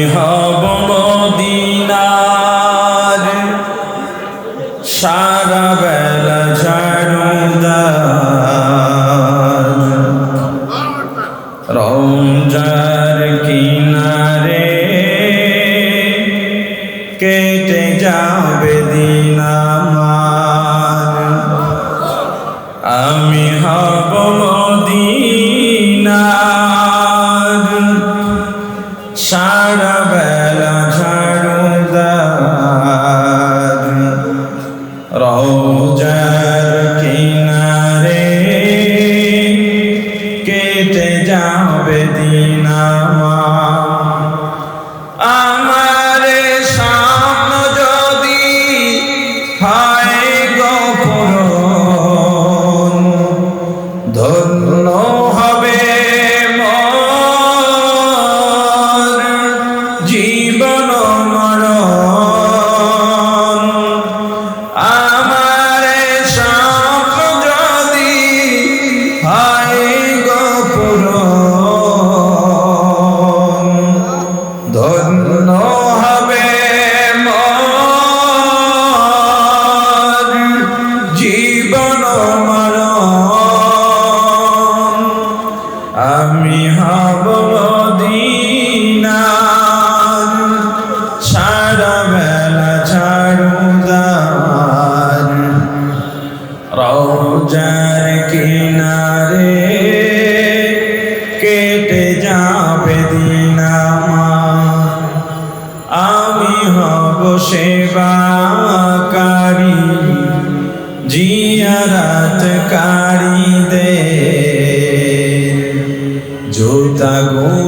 Yeah. কারি দে। জুতা গো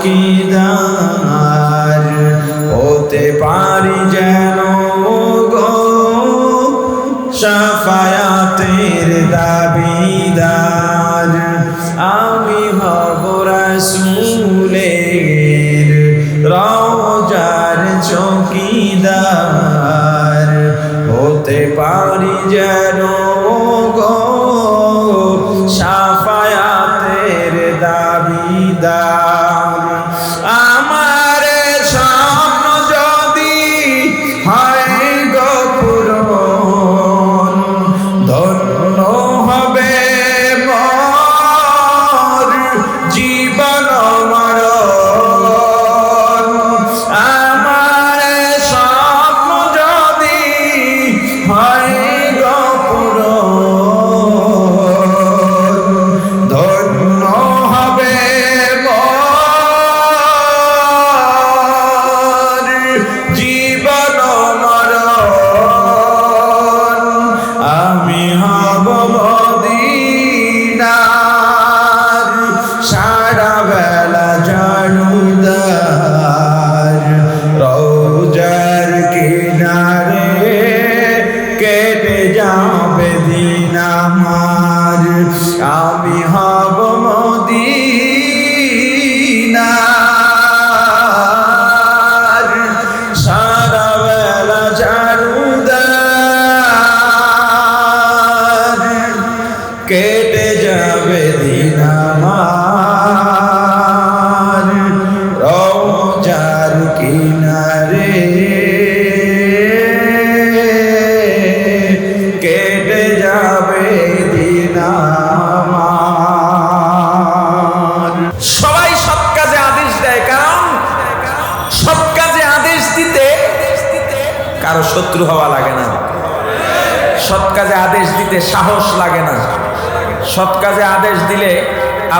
চৌকিদার হতে পারি যেন গো সাফায়াতের দাবিদার। আমি হব রাসূলের রওজার চৌকিদার। হতে পারি যেন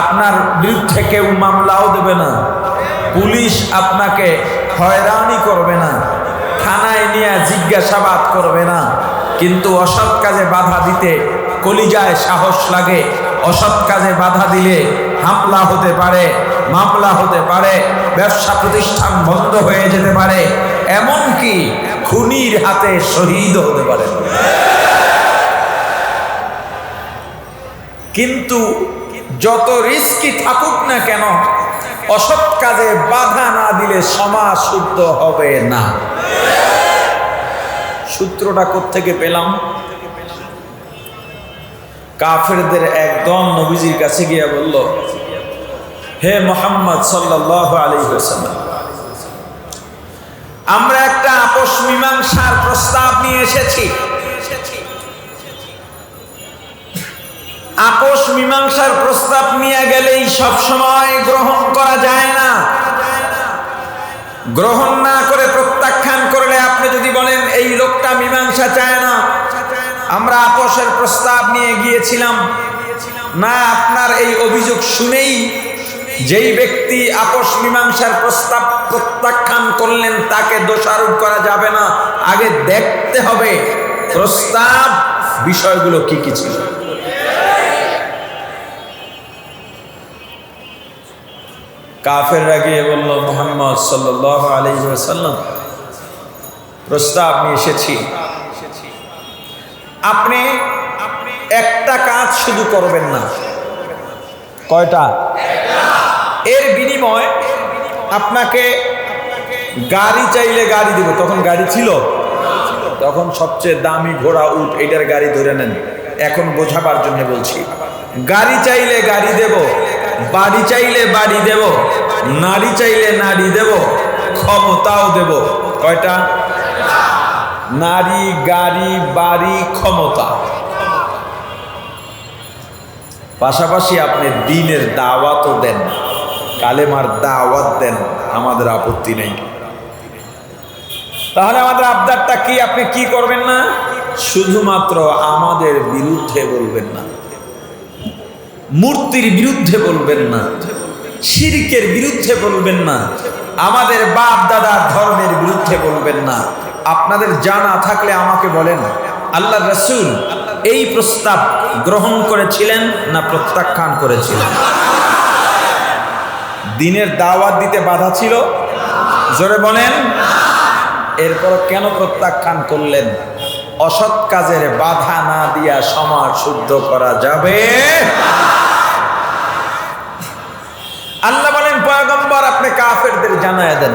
আপনার বিরুদ্ধে কেউ মামলাও দেবে না। পুলিশ আপনাকে হয়রানি করবে না। থানায় নিয়ে জিজ্ঞাসাবাদ করবে না। কিন্তু অসৎ কাজে বাধা দিতে কলিজায় সাহস লাগে। অসৎ কাজে বাধা দিলে হামলা হতে পারে, মামলা হতে পারে, ব্যবসা প্রতিষ্ঠান বন্ধ হয়ে যেতে পারে, এমনকি খুনির হাতে শহীদ হতে পারে। কিন্তু যত রিস্কি থাকুক না কেন, অসৎ কাজে বাধা না দিলে সমাজ শুদ্ধ হবে না। সূত্রটা থেকে পেলাম? কাফেরদের একদম নবীজির কাছে গিয়া বলল, হে মোহাম্মদ সাল্লাহ আলী হোসাল্লাম আমরা একটা আপোষ মীমাংসার প্রস্তাব নিয়ে এসেছি। আপোষ মীমাংসার প্রস্তাব নিয়ে গেলেই সব সময় গ্রহণ করা যায় না। গ্রহণ না করে প্রত্যাখ্যান করলে আপনি যদি বলেন, এই লোকটা মীমাংসা চায় না। আমরা আপোষের প্রস্তাব নিয়ে গিয়েছিলাম। না, আপনার এই অভিযোগ শুনেই যেই ব্যক্তি আপোষ মীমাংসার প্রস্তাব প্রত্যাখ্যান করলেন, তাকে দোষারোপ করা যাবে না। আগে দেখতে হবে প্রস্তাব, বিষয়গুলো কি কি ছিল। কাফেররা গিয়ে বলল, মোহাম্মদ সাল্লাহ আলী সাল্লাম প্রস্তাব নিয়ে এসেছি। আপনি একটা কাজ শুধু করবেন না। কয়টা? এর বিনিময় আপনাকে গাড়ি চাইলে গাড়ি দেব। তখন গাড়ি ছিল? তখন সবচেয়ে দামি ঘোড়া উঠ এটার গাড়ি ধরে নেন। এখন বোঝাবার জন্য বলছি, গাড়ি চাইলে গাড়ি দেব বাড়ি চাইলে বাড়ি দেব, নারী চাইলে নারী দেব, ক্ষমতাও দেব। কয়টা? নারী, গাড়ি, বাড়ি, ক্ষমতা। পাশাপাশি আপনি দিনের দাওয়াতও দেন, কালেমার দাওয়াত দেন, আমাদের আপত্তি নেই। তাহলে আমাদের আবদারটা কি? আপনি কি করবেন না? শুধুমাত্র আমাদের বিরুদ্ধে বলবেন না। মূর্তির বিরুদ্ধে বলবেন না, শিরকের বিরুদ্ধে বলবেন না, আমাদের বাপ দাদার ধর্মের বিরুদ্ধে বলবেন না। আপনাদের জানা থাকলে আমাকে বলেন আল্লাহ রসুল এই প্রস্তাব গ্রহণ করেছিলেন না প্রত্যাখ্যান করেছিলেন? দিনের দাওয়াত দিতে বাধা ছিল? জোরে বলেন। এরপর কেন প্রত্যাখ্যান করলেন? অসৎ কাজের বাধা না দিয়া সমাজ শুদ্ধ করা যাবে? আল্লাহ বলেন পয়গম্বর আপনি কাফেরদের জানায় দেন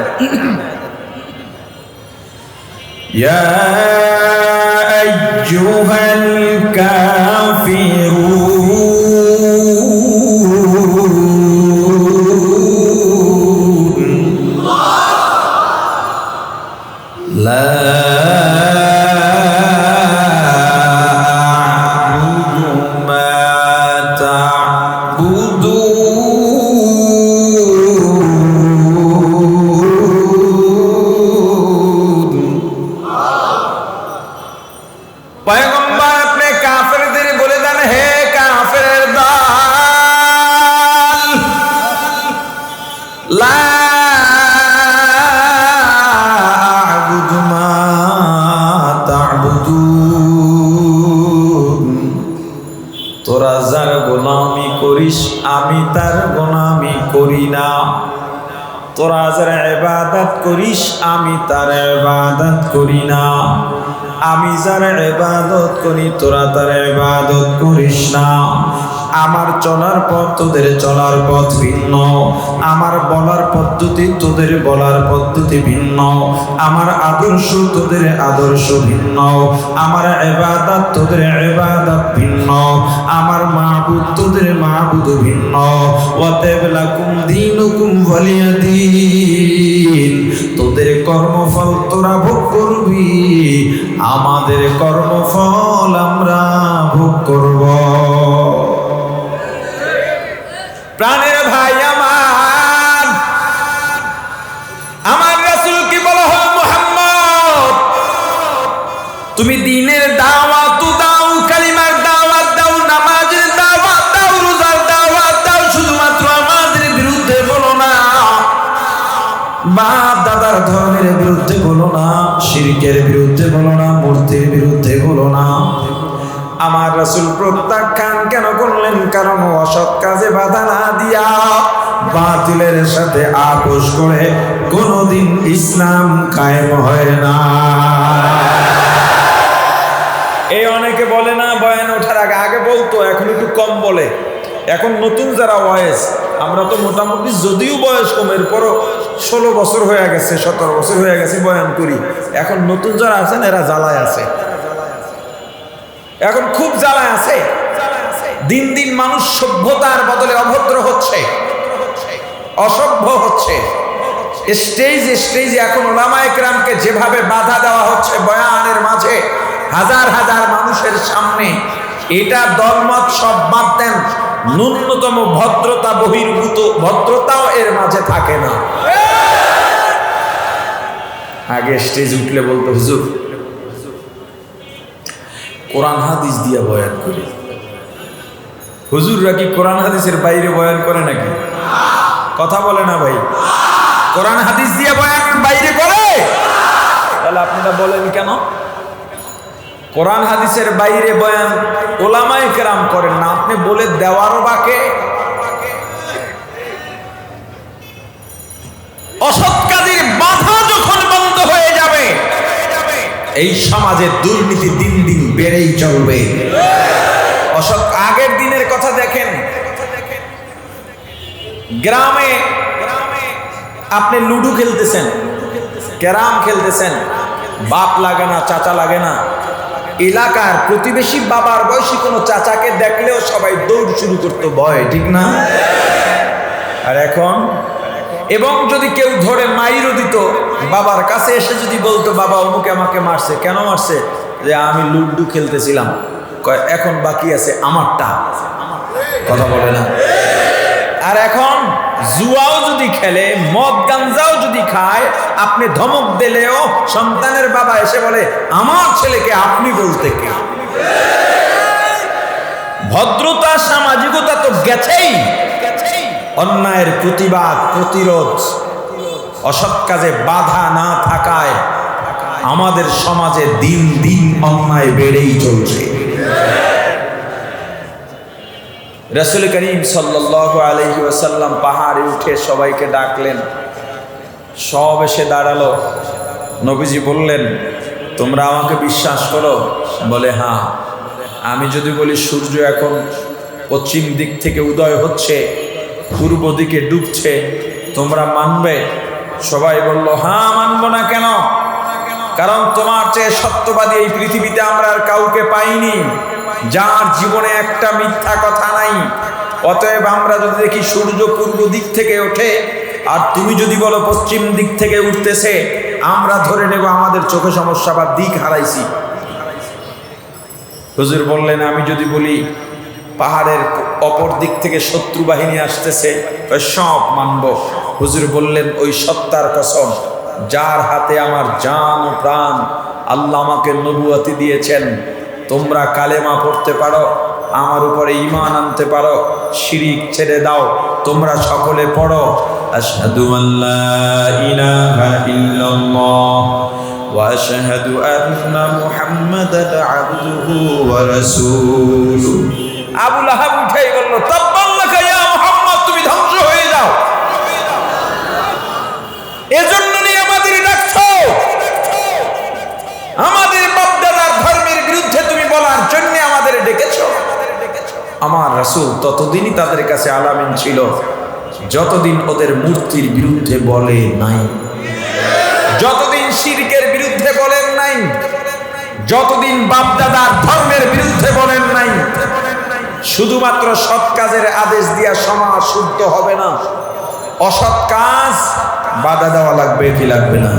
يا أيها الكافرون করিস, আমি তার ইবাদত করি না। আমি যার ইবাদত করি, তোরা তার ইবাদত করিস না। আমার চলার পথ তোদের চলার পথ ভিন্ন। আমার বলার পদ্ধতি তোদের বলার পদ্ধতি ভিন্ন। আমার আদর্শ তোদের আদর্শ ভিন্ন। আমার এবাদত তোদের এবাদত ভিন্ন। আমার মাহবুদ তোদের মাহবুদ ভিন্ন। অতএব লাকুম দীনুকুম ওয়ালিয়া দিন। তোদের কর্মফল তোরা ভোগ করবি। আমাদের কর্মফল আমরা ভোগ করব। প্রাণের ভাই আমার। আমার রাসূল কি বলা মুহাম্মদ? তুমি দিনের আমাদের বিরুদ্ধে বলো না। ধর্মের বিরুদ্ধে বলো না বিরুদ্ধে বলো না, মূর্তির বিরুদ্ধে বলো না। আমার রাসূল করলেন কারণ অসৎ কাজে বাধা না দিয়া বাতিলের সাথে আপোষ করে কোনোদিন ইসলাম কায়েম হয় না। এই অনেকে বলে না, বয়ান ওঠার আগে আগে বলতো, এখন একটু কম বলে। এখন নতুন যারা বয়স, আমরা তো মোটামুটি যদিও বয়স কমের এরপরও ষোলো বছর হয়ে গেছে, সতেরো বছর হয়ে গেছে বয়ান করি। এখন নতুন যারা আছেন, এরা জ্বালায় আছে। এখন খুব জ্বালায় আছে। দিন দিন মানুষ সভ্যতার বদলে অভদ্র হচ্ছে, অসভ্য হচ্ছে। স্টেজ স্টেজে এখন ওলামায়করামকে যেভাবে বাধা দেওয়া হচ্ছে বয়ানের মাঝে, হাজার হাজার মানুষের সামনে, এটা দলমত সব বাদ দেন, ন্যূনতম ভদ্রতা বহির্ভূত, ভদ্রতাও এর মাঝে থাকে না। আগে স্টেজ উঠলে বলতো, হুজুর, কোরআন হাদিস দিয়া বয়ান করি। হুজুররা কি কোরআন হাদিসের বাইরে বয়ান করে নাকি? কথা বলে না ভাই। কোরআন হাদিস দিয়ে বয়ান বাইরে করে? তাহলে আপনারা বলেন কেন? কোরআন হাদিসের বাইরে বয়ান ওলামায় কেরাম করেন না। আপনি বলে দেওয়ারও বাকে। অসৎ কাজের বাধা যখন বন্ধ হয়ে যাবে, এই সমাজে দুর্নীতি দিন দিন বেড়েই চলবে। গ্রামে গ্রামে আপনি লুডু খেলতেছেন, ক্যারাম খেলতেছেন, বাপ লাগে না, চাচা লাগে না। এলাকার প্রতিবেশী বাবার বয়সী কোনো চাচাকে দেখলেও সবাই দৌড় শুরু করতো, ভয়, ঠিক না? আর এখন? এবং যদি কেউ ধরে মাইরও দিত, বাবার কাছে এসে যদি বলতো, বাবা, অমুকে আমাকে মারছে, কেন মারছে? যে আমি লুডু খেলতেছিলাম। এখন বাকি আছে আমারটা। কথা বলে না। আর এখন? জুয়াও যদি খেলে, মদ গাঞ্জাও যদি খায়, আপনি ধমক দিলেও সন্তানের বাবা এসে বলে, আমার ছেলেকে আপনি বলতে কে? ভদ্রতা, সামাজিকতা তো গেছেই। অন্যায়ের প্রতিবাদ, প্রতিরোধ, অসৎ কাজে বাধা না থাকায় আমাদের সমাজে দিন দিন অন্যায় বেড়েই চলছে। রসুল করিম সাল্লাহ আলহি ওসাল্লাম পাহাড়ে উঠে সবাইকে ডাকলেন। সব এসে দাঁড়াল। নবীজি বললেন, তোমরা আমাকে বিশ্বাস করো? বলে হ্যাঁ। আমি যদি বলি, সূর্য এখন পশ্চিম দিক থেকে উদয় হচ্ছে, পূর্ব দিকে ডুবছে, তোমরা মানবে? সবাই বলল হ্যাঁ মানবো না কেন? কারণ তোমার চেয়ে সত্যবাদী এই পৃথিবীতে আমরা আর কাউকে পাইনি। যার জীবনে একটা মিথ্যা কথা নাই, অতএব আমরা যদি দেখি সূর্য পূর্ব দিক থেকে ওঠে, আর তুমি যদি বলো পশ্চিম দিক থেকে উঠতেছে, আমরা ধরে নেব আমাদের চোখে সমস্যা বা দিক হারাইছি। হুজুর বললেন, আমি যদি বলি পাহাড়ের অপর দিক থেকে শত্রু বাহিনী আসতেছে সব মানব। হুজুর বললেন, ওই সত্তার কসম, যার হাতে আমার জান প্রাণ, আল্লাহ আমাকে নবুয়াতি দিয়েছেন। তোমরা কালেমা পড়তে পারো আমার উপরে ইমান আনতে পারো শিরিক ছেড়ে দাও তোমরা সকলে পড়ো আশহাদু আল্লাহ ইলাহা ইল্লাল্লাহ واشهد ان محمدا عبده ورسوله আবু লাহাব উঠেই বলল তাব্বাল্লাকা আমার রাসূল ততদিনই তাদের কাছে আলামিন ছিল। যতদিন ওদের মূর্তির বিরুদ্ধে বলে নাই, যতদিন শিরকের বিরুদ্ধে বলেন নাই, যতদিন বাপদাদার ধর্মের বিরুদ্ধে বলেন নাই, শুধুমাত্র সৎ কাজের আদেশ দিয়া সমাজ শুদ্ধ হবে না, অসৎ কাজ বাধা দেওয়া লাগবে, কি লাগবে না?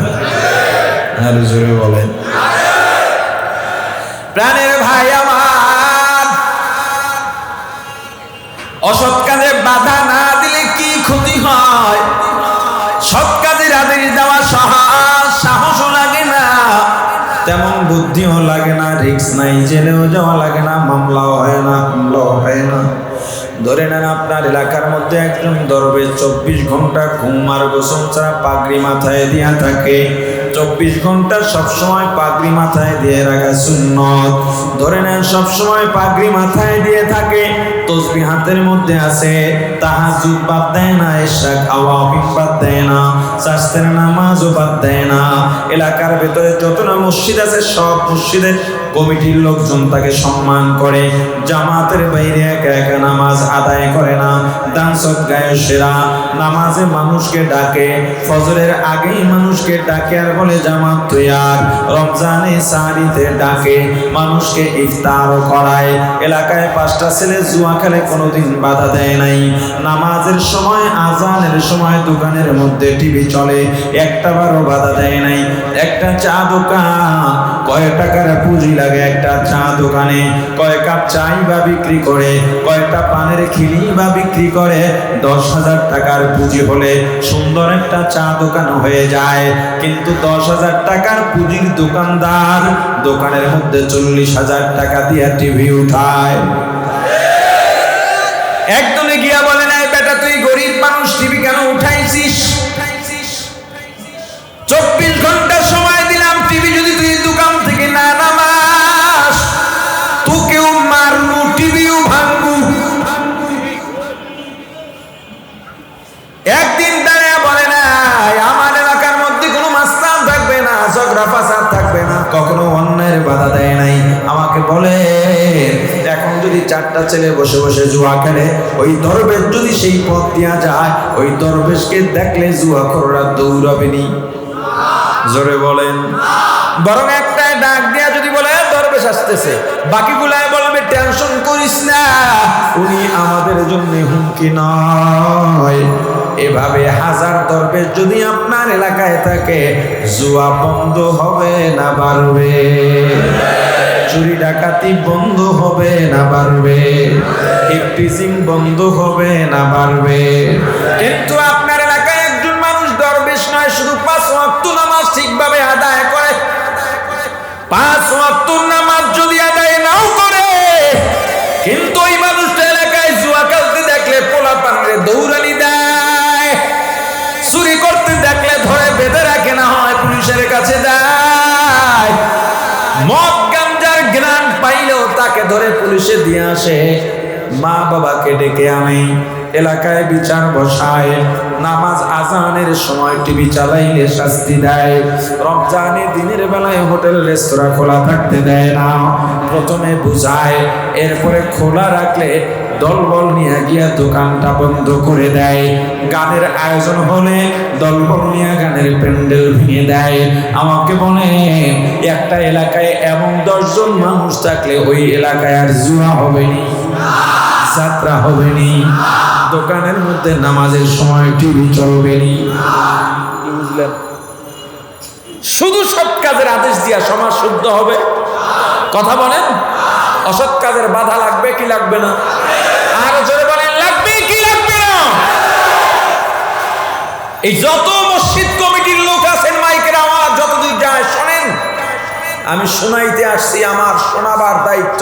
প্রাণের ভাই অসৎ কাজে বাধা না দিলে কি ক্ষতি হয়? সৎ কাজের আদেশ দেওয়া সাহস সাহসও লাগে না। তেমন বুদ্ধিও লাগে না রিক্স নাই, জেলেও যাওয়া লাগে না, মামলাও হয় না, হামলাও হয় না। ধরে নেন আপনার এলাকার মধ্যে একজন দরবেশ চব্বিশ ঘণ্টা ঘুম আর গোসল ছাড়া পাগড়ি মাথায় দিয়া থাকে। চব্বিশ ঘণ্টা সবসময় পাগড়ি মাথায় দিয়ে রাখা সুন্নত। ধরে নেন সবসময় পাগড়ি মাথায় দিয়ে থাকে তসবি হাতের মধ্যে আছে। তাহাজুদ বাদ দেয় না এশাক আওয়াবিন বাদ দেয় না শাস্ত্রের নামাজও বাদ দেয় না। এলাকার ভেতরে যত না মসজিদ আছে, সব মসজিদের কমিটির লোকজন তাকে সম্মান করে। জামাতের বাইরে একা একা নামাজ আদায় করে না। নামাজে মানুষকে ডাকে, ফজরের আগেই মানুষকে ডাকে আর বলে, জামাত রমজানে সারিতে ডাকে। মানুষকে ইফতারও করায়। এলাকায় পাঁচটা ছেলে জুয়া খেলে কোনোদিন বাধা দেয় নাই। নামাজের সময়, আজানের সময় দোকানের মধ্যে টিভি চলে একটা বারও বাধা দেয় নাই। একটা চা দোকান, কয় টাকার পুঁজি লাগে একটা চা দোকানে। কয় কাপ চাই বা বিক্রি করে, কয়টা পানের খিলি বা বিক্রি করে। দশ হাজার টাকার পুঁজি হলে সুন্দর একটা চা দোকান হয়ে যায়। কিন্তু দশ হাজার টাকার পুঁজির দোকানদার দোকানের মধ্যে চল্লিশ হাজার টাকা দিয়ে টিভি উঠায়। একদলে বসে বসে জুয়া খেলে। ওই দরবেশ যদি সেই পথ দিয়া যায়, ওই দরবেশকে দেখলে জুয়া খররা দৌড়াবে নি। জোরে বলেন। বরং একটা ডাক দিয়া যদি বলে দরবেশ আসতেছে। বাকিগুলায় বলবে টেনশন করিস না। উনি আমাদের জন্য হুমকি নয়। এভাবে হাজার দরবেশ যদি আপনার এলাকায় থাকে, জুয়া বন্ধ হবে না বাড়বে। চুরি ডাকাতি বন্ধ হবে না ইফটিজিং বন্ধ হবে না বাড়বে। কিন্তু আপনার এলাকায় একজন মানুষ দরবেশ নয়, শুধু পাঁচ ওয়াক্ত নামাজ ঠিকভাবে আদায় করে। পাঁচ ওয়াক্ত নামাজ যদি আদায় নাও করে, কিন্তু ওই মানুষটা এলাকায় জুয়া খেলতে দেখলে পোলা পানরে দৌড়ানি দেয়। চুরি করতে দেখলে ধরে বেঁধে রাখে, না হয় পুলিশের কাছে দেয়। মদ গাঞ্জার জ্ঞান পাইলেও তাকে ধরে পুলিশে দিয়ে আসে। মা বাবাকে ডেকে আনে। এলাকায় বিচার বসায়। নামাজ আজানের সময় টিভি চালাইলে শাস্তি দেয়। রমজানে দিনের বেলায় হোটেল, রেস্তোরাঁ খোলা থাকতে দেয় না। প্রথমে বুঝায়, এরপরে খোলা রাখলে দলবল নিয়ে গিয়া দোকানটা বন্ধ করে দেয়। গানের আয়োজন হলে দলবল নিয়ে গানের প্যান্ডেল ভেঙে দেয়। আমাকে বলে, একটা এলাকায় এমন দশজন মানুষ থাকলে ওই এলাকায় আর জুয়া হবে নি। যাত্রা হবে নি দোকানের মধ্যে নামাজের সময় টিভি চলবে নি বুঝলেন? শুধু সৎ কাজের আদেশ দিয়া সমাজ শুদ্ধ হবে? কথা বলেন? অসৎ কাজের বাধা লাগবে কি লাগবে না? আর জোরে বলেন, লাগবে কি লাগবে না? এই যত মসজিদ কমিটির লোক আছেন, মাইকের আওয়াজ যতদূর যায় শোনেন। আমি শোনাইতে আসছি, আমার শোনাবার দায়িত্ব।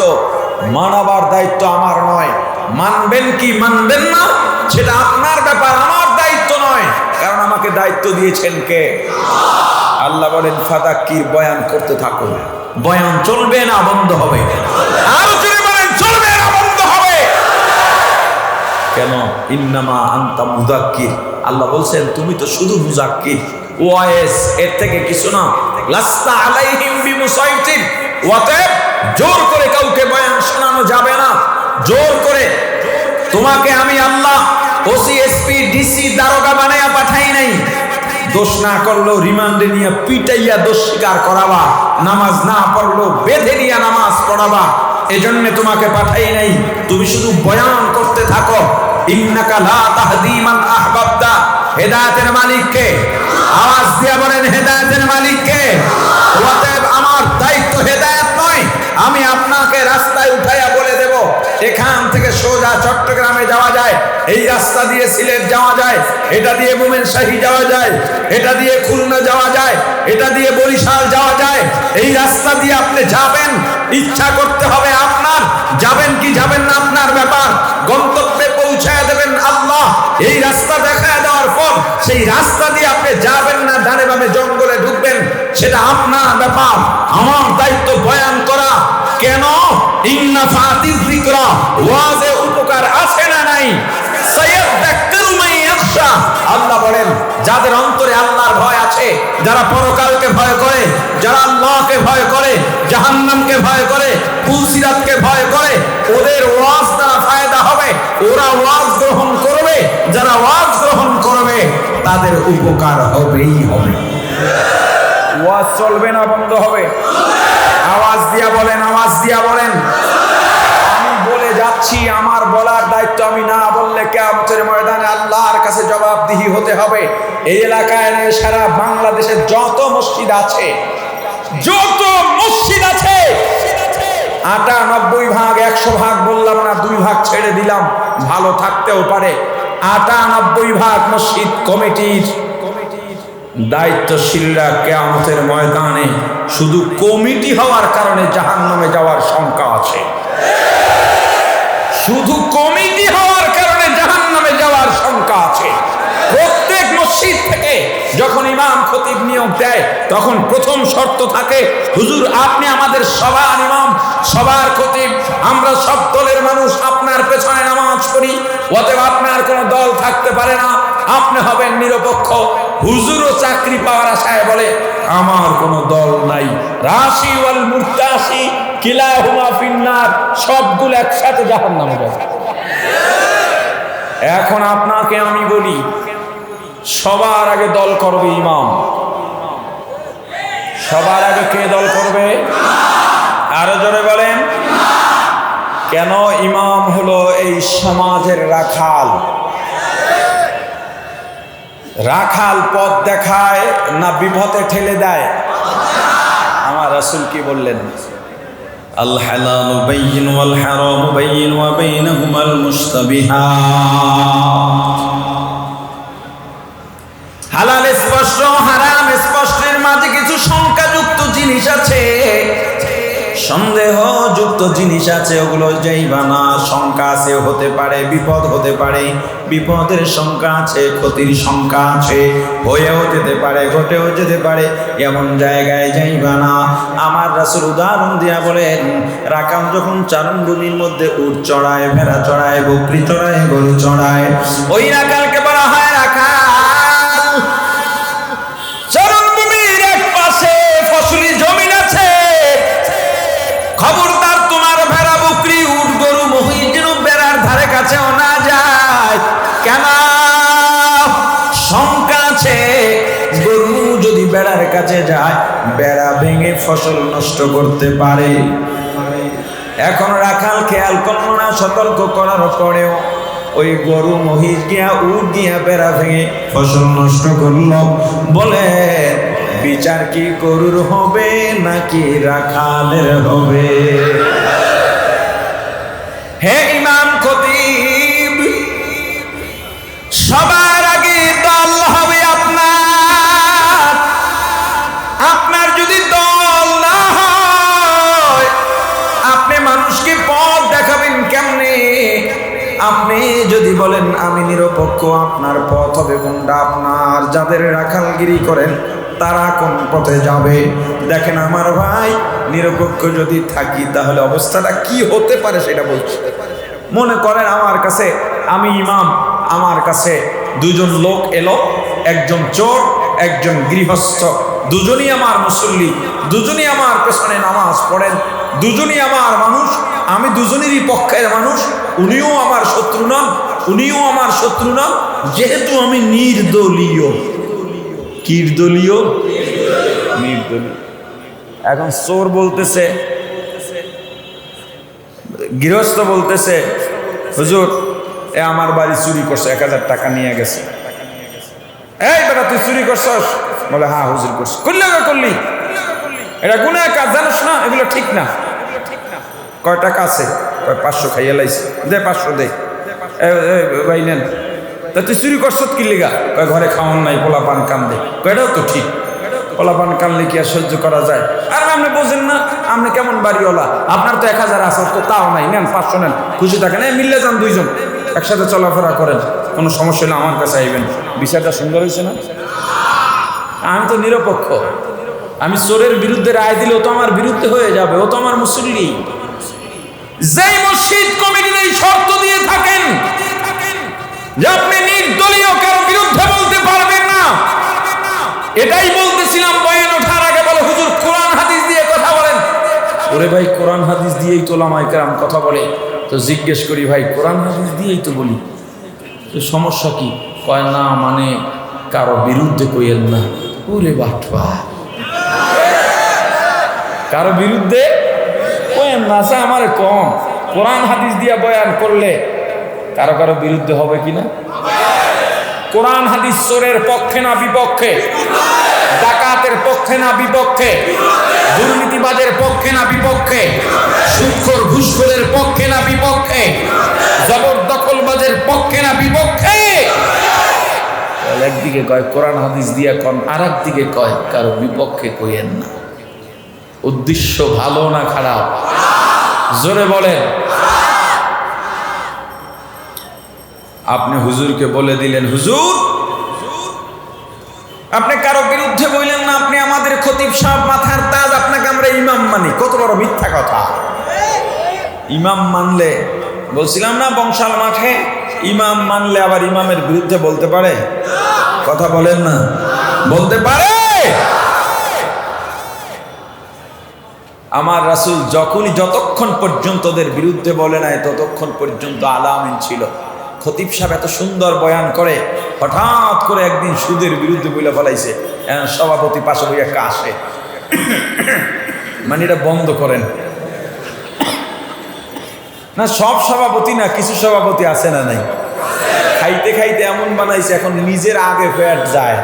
মানাবার দায়িত্ব আমার নয়। মানবেন কি মানবেন না, সেটা আপনার ব্যাপার, আমার দায়িত্ব নয়। কারণ আমাকে দায়িত্ব দিয়েছেন কে? আল্লাহ বলেন ফাদা কি বয়ান করতে থাকুন। বয়ান চলবে না, বন্ধ হবে। আর চলবে না হবে। কেন? ইন্নামা আন্তা মুদাক্কির। আল্লাহ বলছেন, তুমি তো শুধু মুজাক্কির। ওয়াইস এর থেকে কিছু না। লাস্তা আলাইহিম বিমুসাইতিন। অতএব জোর করে কাউকে বয়ান শোনানো যাবে না। জোর করে। তোমাকে আমি আল্লাহ ওসি এসপি ডিসি, দারোগা বানায়া পাঠাই নাই। দোষ না করলেও রিমান্ডে নিয়ে পিটাইয়া দোষ স্বীকার করাবা। নামাজ না পড়ল বেঁধে নিয়ে নামাজ পড়াবা। এজন্য তোমাকে পাঠাই নাই। তুমি শুধু বয়ান করতে থাকো। ইন্নাকা লা তাহদি মান আহবাবতা হেদায়েতের মালিক কে আওয়াজ দিয়ে বলেন, হেদায়েতের মালিক কে অতএব আমার দায়িত্ব হেদায়েত নয়। আমি আপনাকে রাস্তায় উঠাইয়া বলে দেব। এখান থেকে সোজা চট্টগ্রামে যাওয়া যায়। এই রাস্তা দিয়ে সিলেট যাওয়া যায়। এটা দিয়ে মোমেন শাহী যাওয়া যায়। এটা দিয়ে খুলনা যাওয়া যায়। এটা দিয়ে বরিশাল যাওয়া যায়। এই রাস্তা দিয়ে আপনি যাবেন। ইচ্ছা করতে হবে আপনার। যাবেন কি যাবেন না আপনার ব্যাপার। গন্তব্যে পৌঁছায় দেবেন আল্লাহ। এই রাস্তা দেখায় সেই রাস্তা দিয়ে আপনি যাবেন না, ডানে বামে জঙ্গলে ঢুকবেন, সেটা আপনার ব্যাপার। আমার দায়িত্ব বয়ান করা। কেন? ইন্না ফাতি যিকরা, ওয়াজে উপকার আছে না নাই? সাইয়াদ মান ইয়াখশা। আল্লাহ বলেন যাদের অন্তরে আল্লাহর ভয় আছে, যারা পরকালকে ভয় করে, যারা আল্লাহকে ভয় করে, জাহান্নামকে ভয় করে পুলসিরাতকে ভয় করে, ওদের ওয়াজ দ্বারা ফায়দা হবে। ওরা ওয়াজ গ্রহণ করবে, যারা ওয়াজ গ্রহণ করবে, তাদের উপকার হবেই হবে। ওয়াজ চলবে না, বন্ধ হবে। আওয়াজ দিয়া বলেন, আওয়াজ দিয়া বলেন। যাচ্ছি আমার বলার দায়িত্ব আমি না বললে কেমতের ময়দানে আল্লাহর কাছে জবাবদিহি হতে হবে। এই এলাকায় সারা বাংলাদেশের যত মসজিদ আছে, যত মসজিদ আছে, আটানব্বই ভাগ, একশো ভাগ বললাম না, দুই ভাগ ছেড়ে দিলাম, ভালো থাকতেও পারে। আটানব্বই ভাগ মসজিদ কমিটির দায়িত্বশীলরা কেয়ামতের ময়দানে শুধু কমিটি হওয়ার কারণে জাহান্নামে যাওয়ার শঙ্কা আছে। শুধু কমিটি হওয়ার কারণে জাহান নামে যাওয়ার শঙ্কা আছে। প্রত্যেক মসজিদ থেকে যখন ইমাম খতিব নিয়োগ দেয়, তখন প্রথম শর্ত থাকে, হুজুর, আপনি আমাদের সবার ইমাম, সবার খতিব, আমরা সব দলের মানুষ, আপনার পেছনে নামাজ পড়ি, অতএব আপনার কোনো দল থাকতে পারে না, আপনি হবেন নিরপেক্ষ। হুজুরও চাকরি পাওয়ার আশায় বলে, আমার কোনো দল নাই। রাশি ওয়াল মুরতাসি কিলাহুমা ফিন্নার, সবগুলো একসাথে জাহান্নামে যাবে। এখন আপনাকে আমি বলি, সবার আগে দল করবে ইমাম। সবার আগে কে দল করবে? আরও জোরে বলেন। কেন ইমাম হলো এই সমাজের রাখাল? রাখাল পথ দেখায় না বিপথে ঠেলে দেয়? আমার রাসূল কি বললেন? الحلال بين والحرام بين وبينهما المشتبهات হালাল স্পষ্ট হারাম স্পষ্টের মাঝে কিছু শঙ্কাযুক্ত জিনিস আছে সন্দেহযুক্ত জিনিস আছে, ওগুলো যাইবা না, শঙ্কা আছে, হতে পারে, বিপদ হতে পারে। বিপদের শঙ্কা আছে, ক্ষতির শঙ্কা আছে, হয়েও যেতে পারে, ঘটেও যেতে পারে, এমন জায়গায় যাইবা না। আমার রাসুল উদাহরণ দিয়া বলেন, রাকাম যখন চারণভূমির মধ্যে উট চড়ায় ভেড়া চড়ায়, বকরি চড়ায়, গরু চড়ায়, ওই রাখালকে বেড়ার কাছে যায়, বেড়া ভেঙে ফসল নষ্ট করতে পারে। এখন রাখাল খেয়াল করল না, সতর্ক করার পরেও ওই গরু, মহিষ গিয়া উঠ গিয়া বেড়া ভেঙে ফসল নষ্ট করল। বলে, বিচার কি গরুর হবে নাকি রাখালের হবে? হে ইমাম খতিব, সবার আমি নিরপেক্ষ আপনার পথ হবে কোনটা আপনার? যাদের রাখালগিরি করেন, তারা কোন পথে যাবে? দেখেন আমার ভাই নিরপেক্ষ যদি থাকি, তাহলে অবস্থাটা কি হতে পারে সেটা বলছি। মনে করেন আমার কাছে, আমি ইমাম, আমার কাছে দুজন লোক এলো, একজন চোর, একজন গৃহস্থ। দুজনই আমার মুসল্লি, দুজনই আমার পেছনে নামাজ পড়েন, দুজনই আমার মানুষ, আমি দুজনেরই পক্ষের মানুষ, উনিও আমার শত্রু নন উনিও আমার শত্রু না, যেহেতু আমি নির্দলীয়। কির্দলীয়? নির্দলীয়। এখন চোর বলতেছে, গৃহস্থ বলতেছে, হুজুর, এ আমার বাড়ি চুরি করছে, এক হাজার টাকা নিয়ে গেছে। এই বেটা, তুই চুরি করছস? বলে হ্যাঁ হুজুর করছি। করলি করলি? এটা গুণা কাজ, জানিস না? এগুলো ঠিক না। কয় টাকা আছে? কয়, পাঁচশো খাইয়ে লাইছে। দে, পাঁচশো দে। ভাই নেন। তা চুরি করছত কি লিগা? ঘরে খাওয়ান নাই পোলা পান কান্দে এটাও তো ঠিক। পোলা পান কানলে কি আর সহ্য করা যায়? আর আপনি বোঝেন না, আপনি কেমন বাড়িওয়ালা? আপনার তো এক হাজার আসর তো তাও নাই। নেন, পাঁচশো নেন, খুশি থাকেন। এই, মিললে যান দুইজন। একসাথে চলাফেরা করেন। কোনো সমস্যা হলে আমার কাছে আইবেন। বিষয়টা সুন্দর হয়েছে না? আমি তো নিরপেক্ষ। আমি চোরের বিরুদ্ধে রায় দিলে ও তো আমার বিরুদ্ধে হয়ে যাবে। ও তো আমার মুসল্লি। যেই মসজিদ এই শর্ত দিয়ে থাকেন যে আপনি নির্দলীয় কারও বিরুদ্ধে বলতে পারবেন না। এটাই বলতেছিলাম বয়ান ওঠার আগে বলে, হুজুর, কোরআন হাদিস দিয়ে কথা বলেন। ওরে ভাই, কোরআন হাদিস দিয়েই তো লামাই কেরাম কথা বলে। তো জিজ্ঞেস করি, ভাই, কোরআন হাদিস দিয়েই তো বলি। তো সমস্যা কি? কয়, না মানে কারও বিরুদ্ধে কইেন না। ওরে বাটবা কারও বিরুদ্ধে কয়েন না আছে আমার কম কোরআন হাদিস দিয়া বয়ান করলে কারও কারও বিরুদ্ধে হবে কিনা কোরআন হাদিস চোরের পক্ষে না বিপক্ষে? ডাকাতের পক্ষে না বিপক্ষে? দুর্নীতিবাদের পক্ষে না বিপক্ষে? সুক্ষর ঘুষখোরের পক্ষে না বিপক্ষে? জবরদখলবাজের পক্ষে না বিপক্ষে? একদিকে কয়, কোরআন হাদিস দিয়া কন আর একদিকে কয়, কারও বিপক্ষে কইেন না। উদ্দেশ্য ভালো না খারাপ? জোরে বলেন। আপনি হুজুরকে বলে দিলেন, হুজুর, আপনি কারও বিরুদ্ধে বললেন না, আপনি আমাদের খতিব সাহেব মাথার তাজ, আপনাকে আমরা ইমাম মানি। কত বড় মিথ্যা কথা। ইমাম মানলে, বলছিলাম না, বংশাল মাঠে ইমাম মানলে আবার ইমামের বিরুদ্ধে বলতে পারে? কথা বলেন না। বলতে পারে! আমার রাসুল যখনই যতক্ষণ পর্যন্ত ওদের বিরুদ্ধে বলে নাই, ততক্ষণ পর্যন্ত আলামিন ছিল। খতিব সাহেব এত সুন্দর বয়ান করে, হঠাৎ করে একদিন সুদের বিরুদ্ধে বলে ফেলাইছে। সভাপতি পাশে বই একটা আসে মানে এটা বন্ধ করেন। না, সব সভাপতি না, কিছু সভাপতি আছে না নাই? খাইতে খাইতে এমন বানাইছে, এখন নিজের আগে ফ্যাট যায়।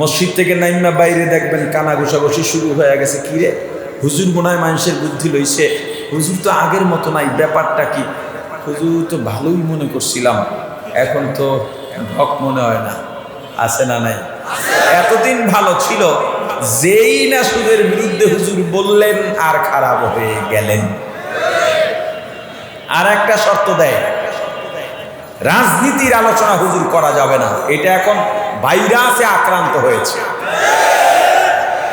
মসজিদ থেকে নাইমা বাইরে দেখবেন কানা ঘোষাঘষি শুরু হয়ে গেছে। কিরে হুজুর মনে হয় মানুষের বুদ্ধি লইছে। হুজুর তো আগের মতো নাই, ব্যাপারটা কি? হুজুর তো ভালোই মনে করছিলাম। এখন তো ভক মনে হয় না। আছে না নাই? এতদিন ভালো ছিল, যেই না সুদের বিরুদ্ধে হুজুর বললেন, আর খারাপ হয়ে গেলেন। আর একটা শর্ত দেয়, রাজনীতির আলোচনা হুজুর করা যাবে না। এটা এখন ভাইরাসে আক্রান্ত হয়েছে।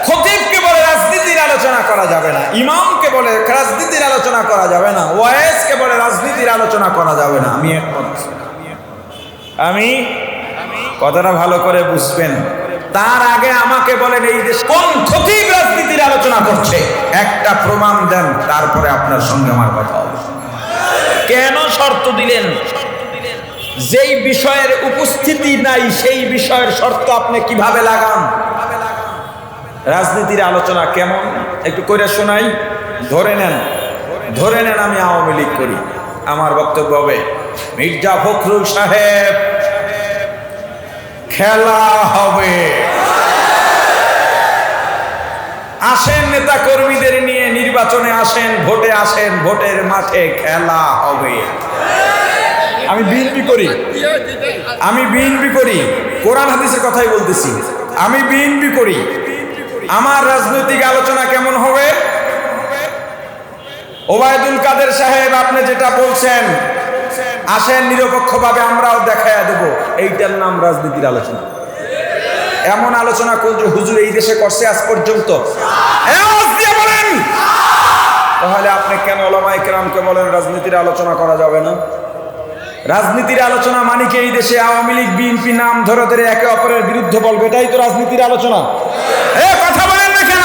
খতিবকে বলে রাজনীতির আলোচনা করা যাবে না, ইমামকে বলে রাজনীতির আলোচনা করা যাবে না, ওয়াইসকে বলে রাজনীতির আলোচনা করা যাবে না। আমি একমত। আমি কথাটা ভালো করে বুঝবেন। তার আগে আমাকে বলেন এই দেশ কোন খতিব রাজনীতির আলোচনা করছে? একটা প্রমাণ দেন, তারপরে আপনার সঙ্গে আমার কথা কেন শর্ত দিলেন? যেই বিষয়ের উপস্থিতি নাই, সেই বিষয়ের শর্ত আপনি কীভাবে লাগান? রাজনীতির আলোচনা কেমন? একটু করে শোনাই। ধরে নেন ধরে নেন আমি আওয়ামী লীগ করি। আমার বক্তব্য হবে, মির্জা ফখরুল সাহেব, খেলা হবে। আসেন নেতা কর্মীদের নিয়ে নির্বাচনে আসেন, ভোটে আসেন, ভোটের মাঠে খেলা হবে। আমি বিএনপি করি। আমি বিএনপি করি। কোরআন হাদিসের কথাই বলতেছি। আমি বিএনপি করি। আমার রাজনৈতিক আলোচনা কেমন হবে? ওবায়দুল কাদের সাহেব, আপনি যেটা বলছেন, আসেন, নিরপেক্ষভাবে আমরাও দেখাইয়া দেব। এইটার নাম রাজনীতির আলোচনা। এমন আলোচনা করছে হুজুর এই দেশে করছে আজ পর্যন্ত। তাহলে আপনি কেন ওলামাই কেরামকে বলেন রাজনীতির আলোচনা করা যাবে না? রাজনীতির আলোচনা মানে কি? এই দেশে আওয়ামী লীগ, বিএনপি নাম ধরে ধরে একে অপরের বিরুদ্ধে বলবে, এটাই তো রাজনীতির আলোচনা। এ, কথা বলেন না কেন?